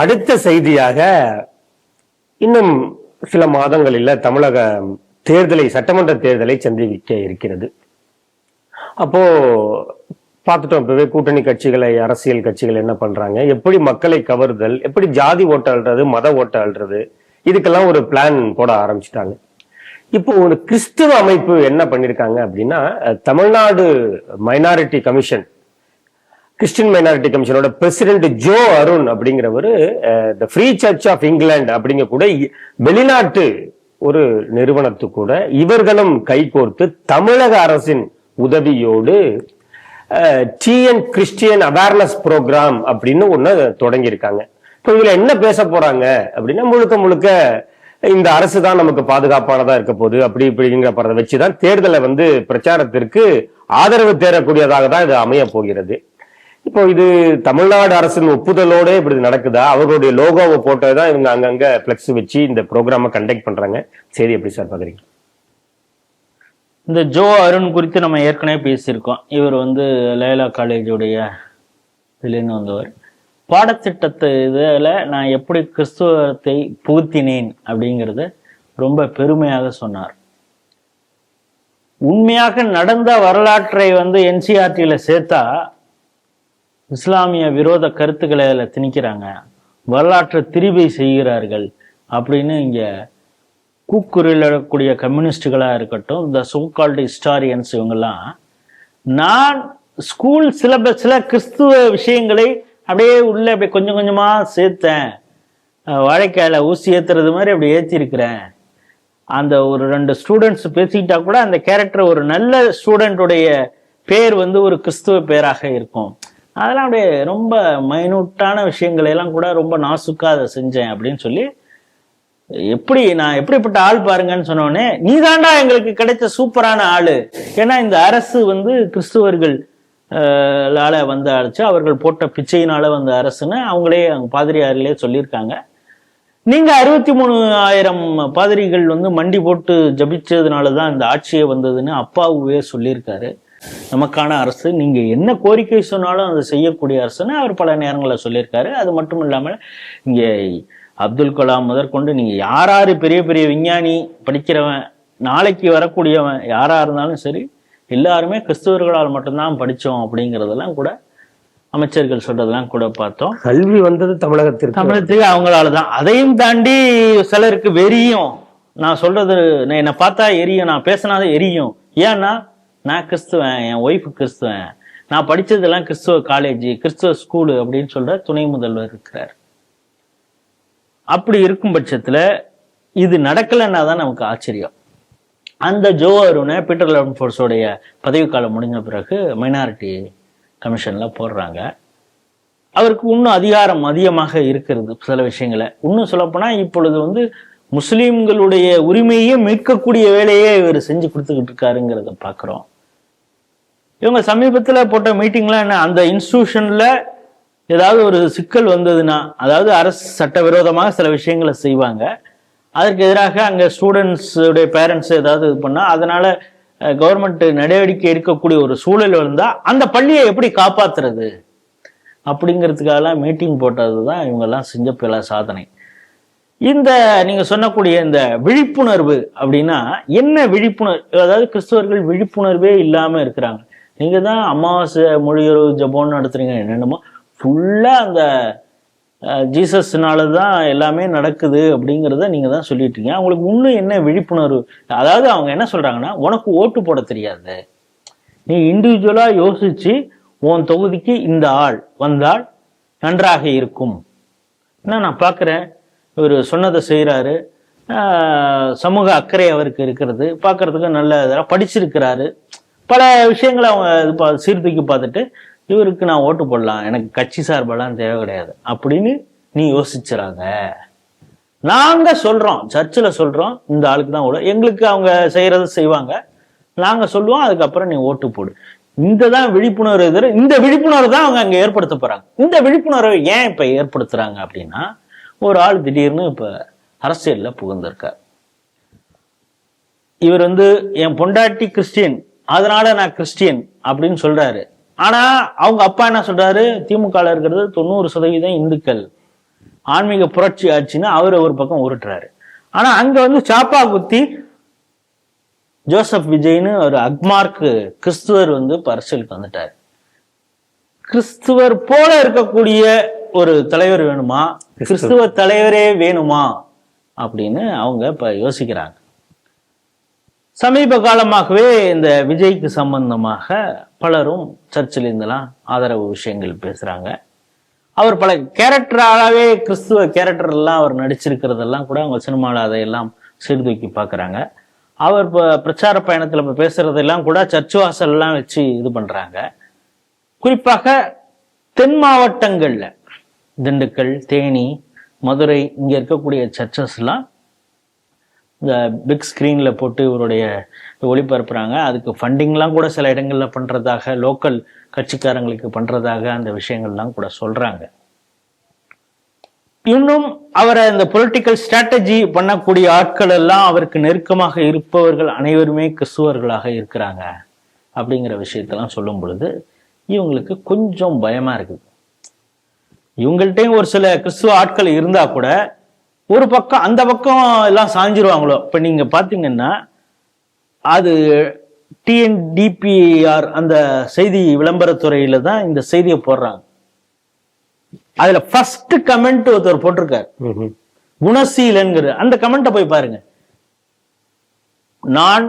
அடுத்த செய்தியாக இன்னும் சில மாதங்களில் தமிழக தேர்தலை சட்டமன்ற தேர்தலை சந்திக்க இருக்கிறது. அப்போ பார்த்துட்டோம் இப்பவே கூட்டணி கட்சிகளை அரசியல் கட்சிகள் என்ன பண்றாங்க? எப்படி மக்களை கவருதல் எப்படி ஜாதி ஓட்ட அழுறது மத ஓட்ட அழுறது இதுக்கெல்லாம் ஒரு பிளான் போட ஆரம்பிச்சிட்டாங்க. இப்போ ஒரு கிறிஸ்துவ அமைப்பு என்ன பண்ணிருக்காங்க அப்படின்னா Tamil Nadu minority commission Christian minority கமிஷனோட president Joe Arun அப்படிங்கிறவர் the free church of England அப்படிங்க கூட இ- வெளிநாட்டு ஒரு நிறுவனத்து கூட இவர்களும் கைகோர்த்து தமிழக அரசின் உதவியோடு டிஎன் கிறிஸ்டியன் அவேர்னஸ் ப்ரோக்ராம் அப்படின்னு ஒன்று தொடங்கியிருக்காங்க. இப்போ இதில் என்ன பேச போறாங்க அப்படின்னா முழுக்க முழுக்க இந்த அரசு தான் நமக்கு பாதுகாப்பானதா இருக்க போகுது அப்படி இப்படிங்கிற பறதை வச்சுதான் தேர்தலை வந்து பிரச்சாரத்திற்கு ஆதரவு தேரக்கூடியதாக தான் இது அமைய போகிறது. இப்போ இது தமிழ்நாடு அரசின் ஒப்புதலோட இப்படி நடக்குதா? அவர்களுடைய லோகோவை போட்டதுதான் இவங்க அங்கங்க பிளெக்ஸ் வச்சு இந்த ப்ரோக்ராமை கண்டக்ட் பண்றாங்க. சரி எப்படி சார் பாக்குறீங்க? இந்த ஜோ அருண் குறித்து நம்ம ஏற்கனவே பேசியிருக்கோம். இவர் வந்து லைலா காலேஜுடைய இதுலேருந்து வந்தவர். பாடத்திட்டத்தை இதில் நான் எப்படி கிறிஸ்துவத்தை புகுத்தினேன் அப்படிங்கிறத ரொம்ப பெருமையாக சொன்னார். உண்மையாக நடந்த வரலாற்றை வந்து என்சிஆர்டியில் சேர்த்தா இஸ்லாமிய விரோத கருத்துக்களை அதில் திணிக்கிறாங்க. வரலாற்றை திரிவை செய்கிறார்கள் அப்படின்னு இங்கே கூக்குரலிடக்கூடிய கம்யூனிஸ்டுகளாக இருக்கட்டும் இந்த சோகால்டு ஹிஸ்டாரியன்ஸ் இவங்கெல்லாம் நான் ஸ்கூல் சிலபஸில் கிறிஸ்துவ விஷயங்களை அப்படியே உள்ளே அப்படியே கொஞ்சம் கொஞ்சமாக சேர்த்தேன். வாழைக்காயில் ஊசி ஏற்றுறது மாதிரி அப்படி ஏற்றிருக்கிறேன் அந்த ஒரு ரெண்டு ஸ்டூடெண்ட்ஸ் பேசிக்கிட்டா கூட அந்த கேரக்டர் ஒரு நல்ல ஸ்டூடெண்ட்டுடைய பேர் வந்து ஒரு கிறிஸ்துவ பேராக இருக்கும். அதெல்லாம் அப்படியே ரொம்ப மைனூட்டான விஷயங்களையெல்லாம் கூட ரொம்ப நாசுக்காக அதை செஞ்சேன் அப்படின்னு சொல்லி எப்படி நான் எப்படிப்பட்ட ஆள் பாருங்கன்னு சொன்னோடனே நீதாண்டா எங்களுக்கு கிடைச்ச சூப்பரான ஆள். ஏன்னா இந்த அரசு வந்து கிறிஸ்துவர்கள் லால வந்து அழைச்சு அவர்கள் போட்ட பிச்சையினால வந்த அரசுன்னு அவங்களே அவங்க பாதிரியாரிலே சொல்லியிருக்காங்க. நீங்க அறுபத்தி மூணு ஆயிரம் பாதிரிகள் வந்து மண்டி போட்டு ஜபிச்சதுனால தான் இந்த ஆட்சியே வந்ததுன்னு அப்பாவுவே சொல்லியிருக்காரு. நமக்கான அரசு நீங்க என்ன கோரிக்கை சொன்னாலும் அதை செய்யக்கூடிய அரசுன்னு அவர் பல நேரங்களில் சொல்லியிருக்காரு. அது மட்டும் இல்லாமல் இங்க அப்துல் கலாம் முதற்கொண்டு நீங்க யார் யாரு பெரிய பெரிய விஞ்ஞானி படிக்கிறவன் நாளைக்கு வரக்கூடியவன் யாரா இருந்தாலும் சரி எல்லாருமே கிறிஸ்தவர்களால் மட்டும்தான் படிச்சோம் அப்படிங்கிறதெல்லாம் கூட அமைச்சர்கள் சொல்றதெல்லாம் கூட பார்த்தோம். கல்வி வந்தது தமிழகத்திற்கு. தமிழத்துக்கு அவங்களால தான். அதையும் தாண்டி சிலருக்கு வெறியும். நான் சொல்றது நான் என்னை பார்த்தா எரியும். நான் பேசினாதான் எரியும். ஏன்னா நான் கிறிஸ்துவன் என் ஒய்ஃபு கிறிஸ்துவன். நான் படித்ததெல்லாம் கிறிஸ்துவ காலேஜ் கிறிஸ்துவ ஸ்கூலு அப்படின்னு சொல்கிற துணை முதல்வர் இருக்கிறார். அப்படி இருக்கும் பட்சத்தில் இது நடக்கலைன்னா தான் நமக்கு ஆச்சரியம். அந்த ஜோ அருணை பீட்டர் லெவன் ஃபோர்ஸோடைய பதவிக்காலம் முடிஞ்ச பிறகு மைனாரிட்டி கமிஷனில் போடுறாங்க. அவருக்கு இன்னும் அதிகாரம் அதிகமாக இருக்கிறது சில விஷயங்களை. இன்னும் சொல்லப்போனால் இப்பொழுது வந்து முஸ்லீம்களுடைய உரிமையை மீட்கக்கூடிய வேலையை இவர் செஞ்சு கொடுத்துக்கிட்டு இருக்காருங்கிறத பார்க்குறோம். இவங்க சமீபத்தில் போட்ட மீட்டிங்லாம் என்ன? அந்த இன்ஸ்டியூஷனில் ஏதாவது ஒரு சிக்கல் வந்ததுன்னா அதாவது அரசு சட்டவிரோதமாக சில விஷயங்களை செய்வாங்க. அதற்கு எதிராக அங்கே ஸ்டூடெண்ட்ஸுடைய பேரண்ட்ஸ் ஏதாவது இது பண்ணால் அதனால கவர்மெண்ட் நடவடிக்கை எடுக்கக்கூடிய ஒரு சூழல் இருந்தால் அந்த பள்ளியை எப்படி காப்பாத்துறது? அப்படிங்கிறதுக்காகலாம் மீட்டிங் போட்டது தான் இவங்கெல்லாம் செஞ்ச பல சாதனை. இந்த நீங்கள் சொன்னக்கூடிய இந்த விழிப்புணர்வு அப்படின்னா என்ன விழிப்புணர்வு அதாவது கிறிஸ்தவர்கள் விழிப்புணர்வே இல்லாமல் இருக்கிறாங்க. நீங்கள் தான் அமாவாசை மொழியுறவு ஜபோன்னு நடத்துறீங்க. என்னென்னமோ? ஃபுல்லாக அந்த ஜீசஸ்னால தான் எல்லாமே நடக்குது அப்படிங்கிறத நீங்கள் தான் சொல்லிட்டீங்க. இருக்கீங்க அவங்களுக்கு இன்னும் என்ன விழிப்புணர்வு? அதாவது அவங்க என்ன சொல்கிறாங்கன்னா உனக்கு ஓட்டு போட தெரியாது. நீ இண்டிவிஜுவலாக யோசித்து உன் தொகுதிக்கு இந்த ஆள் வந்தால் நன்றாக இருக்கும். என்ன நான் பார்க்குறேன் இவர் சொன்னதை செய்கிறாரு சமூக அக்கறை அவருக்கு இருக்கிறது. பார்க்கறதுக்கு நல்ல இதெல்லாம் படிச்சிருக்கிறாரு. பல விஷயங்களை அவங்க இது பா சீர்தூக்கி பார்த்துட்டு இவருக்கு நான் ஓட்டு போடலாம். எனக்கு கட்சி சார்பெல்லாம் தேவை கிடையாது. அப்படின்னு நீ யோசிச்சுறாங்க. நாங்க சொல்றோம். சர்ச்சில் சொல்றோம். இந்த ஆளுக்கு தான் ஓடும் எங்களுக்கு அவங்க செய்யறது செய்வாங்க. நாங்க சொல்லுவோம். அதுக்கப்புறம் நீ ஓட்டு போடு. இந்த தான் விழிப்புணர்வு எதிர இந்த விழிப்புணர்வு தான் அவங்க அங்கே ஏற்படுத்த போறாங்க. இந்த விழிப்புணர்வை ஏன் இப்ப ஏற்படுத்துறாங்க அப்படின்னா ஒரு ஆள் திடீர்னு இப்போ அரசியலில் புகுந்திருக்கார். இவர் வந்து என் பொண்டாட்டி கிறிஸ்டியன் அதனால நான் கிறிஸ்டியன் அப்படின்னு சொல்றாரு. ஆனா அவங்க அப்பா என்ன சொல்றாரு? திமுக ல இருக்கிறது தொண்ணூறு சதவீதம் இந்துக்கள். ஆன்மீக புரட்சி ஆச்சுன்னு அவர் ஒரு பக்கம் உருட்டுறாரு. ஆனா அங்க வந்து சாப்பா குத்தி ஜோசப் விஜய்னு ஒரு அக்மார்க்கு கிறிஸ்துவர் வந்து இப்ப அரசியலுக்கு வந்துட்டார். கிறிஸ்துவர் போல இருக்கக்கூடிய ஒரு தலைவர் வேணுமா? கிறிஸ்துவ தலைவரே வேணுமா? அப்படின்னு அவங்க இப்ப யோசிக்கிறாங்க. சமீப காலமாகவே இந்த விஜய்க்கு சம்பந்தமாக பலரும் சர்ச்சில் இருந்தெல்லாம் ஆதரவு விஷயங்கள் பேசுகிறாங்க அவர் பல கேரக்டராகவே கிறிஸ்துவ கேரக்டர்லாம் அவர் நடிச்சிருக்கிறதெல்லாம் கூட அவங்க சினிமாவில் அதையெல்லாம் சீர்தூக்கி பார்க்குறாங்க. அவர் இப்போ பிரச்சார பயணத்தில் இப்போ பேசுகிறதெல்லாம் கூட சர்ச்சு வாசல்லாம் வச்சு இது பண்ணுறாங்க குறிப்பாக தென் மாவட்டங்களில் திண்டுக்கல் தேனி மதுரை இங்கே இருக்கக்கூடிய சர்ச்சஸ்லாம் இந்த பிக் ஸ்க்ரீனில் போட்டு இவருடைய ஒளிபரப்புறாங்க. அதுக்கு ஃபண்டிங்லாம் கூட சில இடங்களில் பண்ணுறதாக லோக்கல் கட்சிக்காரங்களுக்கு பண்ணுறதாக அந்த விஷயங்கள்லாம் கூட சொல்கிறாங்க இன்னும் அவரை இந்த பொலிட்டிக்கல் ஸ்ட்ராட்டஜி பண்ணக்கூடிய ஆட்கள் எல்லாம் அவருக்கு நெருக்கமாக இருப்பவர்கள் அனைவருமே கிறிஸ்துவர்களாக இருக்கிறாங்க அப்படிங்கிற விஷயத்தெல்லாம் சொல்லும் பொழுது இவங்களுக்கு கொஞ்சம் பயமாக இருக்குது. இவங்கள்ட்டையும் ஒரு சில கிறிஸ்துவ ஆட்கள் இருந்தால் கூட ஒரு பக்கம் அந்த பக்கம் எல்லாம் சாஞ்சிருவாங்களோ? இப்ப நீங்க பாத்தீங்கன்னா அது டிஎன்டிபிஆர் அந்த செய்தி விளம்பரத்துறையில தான் இந்த செய்தியை போடுறாங்க. அதுல ஃபர்ஸ்ட் கமெண்ட் ஒருத்தர் போட்டிருக்காரு. குணசீலன்கிற அந்த கமெண்ட்டை போய் பாருங்க. நான்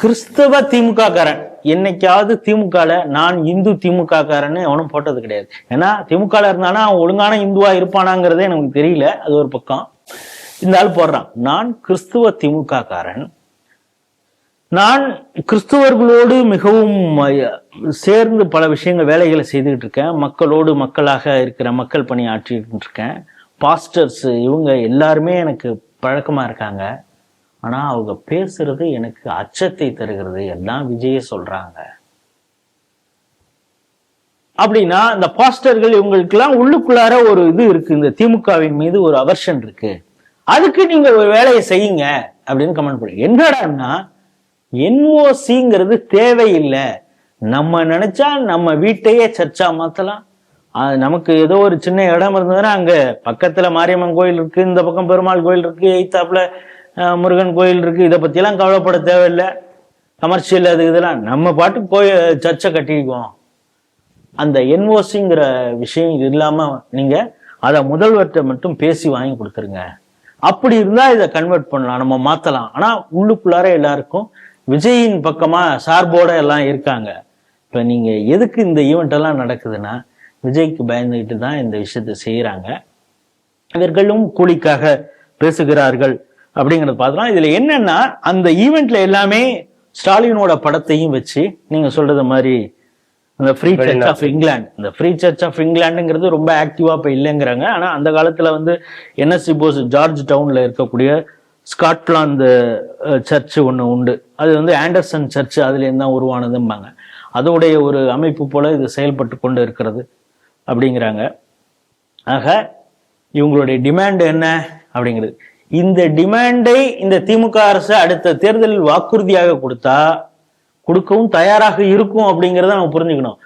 கிறிஸ்தவ திமுக காரன் என்னைக்காவது திமுகல நான் இந்து திமுக காரன்னு அவனும் போட்டது கிடையாது. ஏன்னா திமுகல இருந்தானா அவன் ஒழுங்கான இந்துவா இருப்பானாங்கிறதே நமக்கு தெரியல. அது ஒரு பக்கம். இந்த ஆள் போடுறான் நான் கிறிஸ்துவ திமுக காரன் நான் கிறிஸ்துவர்களோடு மிகவும் சேர்ந்து பல விஷயங்கள் வேலைகளை செய்துக்கிட்டு இருக்கேன். மக்களோடு மக்களாக இருக்கிற மக்கள் பணி ஆற்றிக்கிட்டு இருக்கேன் பாஸ்டர்ஸ் இவங்க எல்லாருமே எனக்கு பழக்கமா இருக்காங்க. ஆனா அவங்க பேசுறது எனக்கு அச்சத்தை தருகிறது எல்லாம் விஜய சொல்றாங்க. அப்படின்னா இந்த பாஸ்டர்கள் இவங்களுக்கெல்லாம் உள்ளுக்குள்ளார ஒரு இது இருக்கு. இந்த திமுகவின் மீது ஒரு அவர்ஷன் இருக்கு. அதுக்கு நீங்க ஒரு வேலையை செய்யுங்க அப்படின்னு கமெண்ட் பண்ணி என்னடான்னா என்ஓசிங்கிறது தேவையில்லை. நம்ம நினைச்சா நம்ம வீட்டையே சர்ச்சா மாத்தலாம். அது நமக்கு ஏதோ ஒரு சின்ன இடம் இருந்ததுன்னா அங்க பக்கத்துல மாரியம்மன் கோயில் இருக்கு இந்த பக்கம் பெருமாள் கோயில் இருக்கு எய்த்தாப்புல முருகன் கோயில் இருக்கு. இதை பத்தியெல்லாம் கவலைப்பட தேவையில்லை. கமர்ஷியல் அது இதெல்லாம். நம்ம பாட்டுக்கு கோயில் சர்ச்சை கட்டிக்குவோம். அந்த என்ஓசிங்கிற விஷயம் இது இல்லாம நீங்க அதை முதல்வர்கிட்ட மட்டும் பேசி வாங்கி கொடுத்துருங்க. அப்படி இருந்தா இதை கன்வெர்ட் பண்ணலாம் நம்ம மாத்தலாம். ஆனா உள்ளுக்குள்ளார எல்லாருக்கும் விஜயின் பக்கமா சார்போட எல்லாம் இருக்காங்க. இப்ப நீங்க எதுக்கு இந்த ஈவெண்ட் எல்லாம் நடக்குதுன்னா விஜய்க்கு பயந்துகிட்டு தான் இந்த விஷயத்த செய்யறாங்க இவர்களும் கூலிக்காக பேசுகிறார்கள் அப்படிங்கறத பார்த்தலாம் இதுல என்னன்னா அந்த ஈவெண்ட்ல எல்லாமே ஸ்டாலினோட படத்தையும் வச்சு நீங்க சொல்றது மாதிரி அந்த ஃப்ரீ சர்ச் ஆஃப் இங்கிலாந்து இந்த ஃப்ரீ சர்ச் ஆஃப் இங்கிலாந்துங்கிறது ரொம்ப ஆக்டிவா இப்ப இல்லைங்கிறாங்க. ஆனா அந்த காலத்துல வந்து என்எஸ்சி போஸ் ஜார்ஜ் டவுன்ல இருக்கக்கூடிய ஸ்காட்லாந்து சர்ச் ஒன்று உண்டு. அது வந்து ஆண்டர்சன் சர்ச் அதுலேருந்து தான் உருவானதும்பாங்க. அதோடைய ஒரு அமைப்பு போல இது செயல்பட்டு கொண்டு இருக்கிறது அப்படிங்கிறாங்க. ஆக இவங்களுடைய டிமாண்ட் என்ன அப்படிங்கிறது. இந்த டிமாண்டை இந்த திமுக அரசு அடுத்த தேர்தலில் வாக்குறுதியாக கொடுத்தா கொடுக்கவும் தயாராக இருக்கும் அப்படிங்கிறத நம்ம புரிஞ்சுக்கணும்.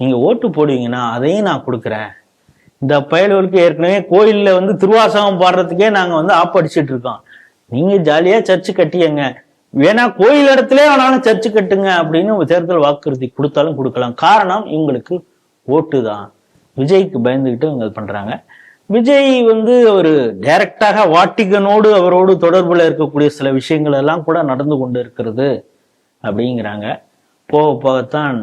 நீங்கள் ஓட்டு போடுவீங்கன்னா அதையும் நான் கொடுக்குறேன். இந்த பயல்களுக்கு ஏற்கனவே கோயிலில் வந்து திருவாசகம் பாடுறதுக்கே நாங்கள் வந்து ஆப்படிச்சிட்டு இருக்கோம். நீங்கள் ஜாலியாக சர்ச்சு கட்டியங்க. வேணா கோயில் இடத்துல ஆனாலும் சர்ச்சு கட்டுங்க அப்படின்னு தேர்தல் வாக்குறுதி கொடுத்தாலும் கொடுக்கலாம். காரணம் இவங்களுக்கு ஓட்டு தான். விஜய்க்கு பயந்துக்கிட்டு இவங்க பண்ணுறாங்க விஜய் வந்து ஒரு டைரக்டாக வாட்டிகனோடு அவரோடு தொடர்பில் இருக்கக்கூடிய சில விஷயங்கள் எல்லாம் கூட நடந்து கொண்டு இருக்கிறது. அப்படிங்கிறாங்க. போக போகத்தான்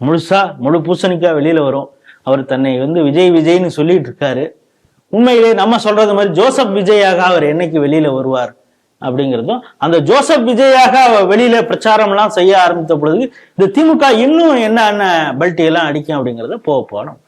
முழுசா முழு பூசணிக்கா வெளியில வரும். அவர் தன்னை வந்து விஜய் விஜய்னு சொல்லிட்டு இருக்காரு. உண்மையிலே நம்ம சொல்றது மாதிரி ஜோசப் விஜயாக அவர் என்னைக்கு வெளியில வருவார் அப்படிங்கிறதும் அந்த ஜோசப் விஜயாக அவர் வெளியில பிரச்சாரம் எல்லாம் செய்ய ஆரம்பித்த பொழுது இந்த திமுக இன்னும் என்ன என்ன பல்ட்டி எல்லாம் அடிக்கும் அப்படிங்கறத போக போனோம்